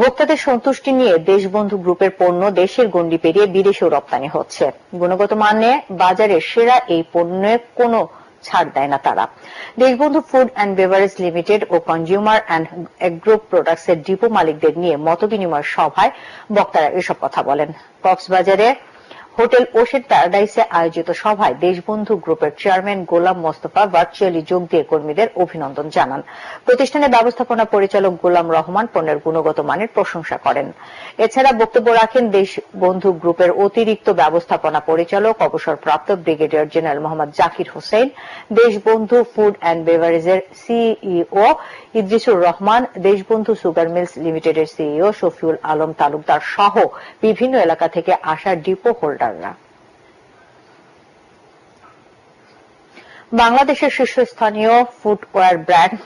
ভোক্তাদের সন্তুষ্টি নিয়ে দেশবন্ধু গ্রুপের পণ্য দেশের গণ্ডি পেরিয়ে বিদেশেও রপ্তানি হচ্ছে। গুণগত মানে বাজারে সেরা এই পণ্যে কোনো ছাড় দেয় না তারা। Deshbandhu food and beverage limited O consumer and agro products এর ডিপো মালিকদের নিয়ে মতবিনিময় সভায় বক্তারা এসব কথা বলেন। কক্সবাজারে হোটেল ওশের প্যারাডাইসে আয়োজিত সভায় দেশবন্ধু গ্রুপের চেয়ারম্যান গোলাম মোস্তফা ভার্চুয়ালি যোগ দিয়ে কর্মীদের অভিনন্দন জানান। প্রতিষ্ঠানের ব্যবস্থাপনা পরিচালক গোলাম রহমান পণ্যের গুণগত মানের প্রশংসা করেন। এছাড়া বক্তব্য রাখেন দেশবন্ধু গ্রুপের অতিরিক্ত ব্যবস্থাপনা পরিচালক, অবসরপ্রাপ্ত brigadier general Mohammad Zakir Hossain, Deshbandhu food and বেভারেজের CEO Idrisur Rahman, Deshbandhu sugar mills লিমিটেডের সিইও শফিউল আলম তালুকদার সহ বিভিন্ন এলাকা থেকে আসা ডিপো হোল্ডাররা বাংলাদেশের শীর্ষস্থানীয় ফুটওয়্যার ব্র্যান্ড